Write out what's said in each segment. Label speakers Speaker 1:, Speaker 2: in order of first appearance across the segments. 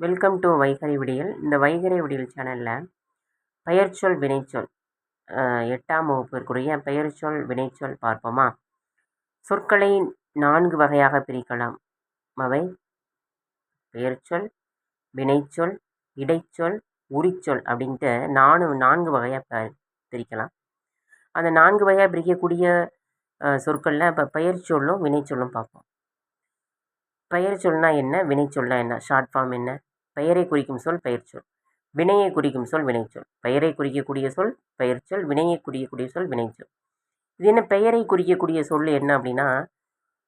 Speaker 1: Welcome to வைகரை விடியல் இந்த வைகரை விடியல் சேனலில் பெயர்ச்சொல் வினைச்சொல் எட்டாம் வகுப்பிற்குரிய பெயர்ச்சொல் வினைச்சொல் பார்ப்போமா? சொற்களை நான்கு வகையாக பிரிக்கலாம். அவை பெயர்ச்சொல் வினைச்சொல் இடைச்சொல் உரிச்சொல் அப்படின்ட்டு நானு நான்கு வகையாக பிரிக்கலாம். அந்த நான்கு வகையாக பிரிக்கக்கூடிய சொற்களில் இப்போ பெயர்ச்சொல்லும் வினைச்சொல்லும் பார்ப்போம். பெயர்ச்சொல்னா என்ன வினைச்சொல்னா என்ன ஷார்ட் ஃபார்ம் என்ன? பெயரை குறிக்கும் சொல் பெயர்ச்சொல் வினையை குறிக்கும் சொல் வினைச்சொல் பெயரை குறிக்கக்கூடிய சொல் பெயர்ச்சொல் வினையை குறிக்கக்கூடிய சொல் வினைச்சொல் இது என்ன பெயரை குறிக்கக்கூடிய சொல் என்ன அப்படின்னா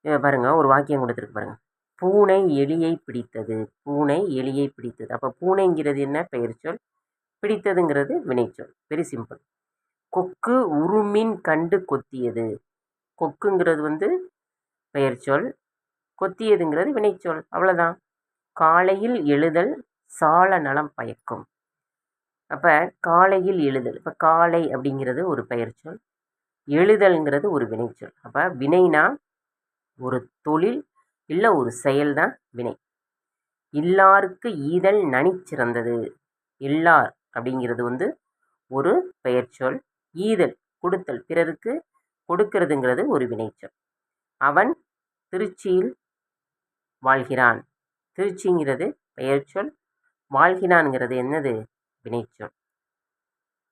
Speaker 1: பாருங்கள் ஒரு வாக்கியம் கொடுத்துருக்கு பாருங்கள் பூனை எலியை பிடித்தது. பூனை எலியை பிடித்தது. அப்போ பூனைங்கிறது என்ன? பெயர்ச்சொல் பிடித்ததுங்கிறது வினைச்சொல் வெரி சிம்பிள் கொக்கு உருமின் கண்டு கொத்தியது. கொக்குங்கிறது வந்து பெயர்ச்சொல் கொத்தியதுங்கிறது வினைச்சொல் அவ்வளோதான் காலையில் எழுதல் சால நலம் பயக்கும். அப்போ காலையில் எழுதல் இப்போ காலை அப்படிங்கிறது ஒரு பெயர்ச்சொல் எழுதல்ங்கிறது ஒரு வினைச்சொல் அப்போ வினைனா ஒரு தொழில் இல்லை ஒரு செயல் தான் வினை. இல்லாருக்கு ஈதல் நனிச்சிறந்தது எல்லார் அப்படிங்கிறது வந்து ஒரு பெயர்ச்சொல் ஈதல் கொடுத்தல். பிறருக்கு கொடுக்கறதுங்கிறது ஒரு வினைச்சொல் அவன் திருச்சியில் வாழ்கிறான். திருச்சிங்கிறது பெயர்ச்சொல் வாழ்கிறான்ங்கிறது என்னது? வினைச்சொல்.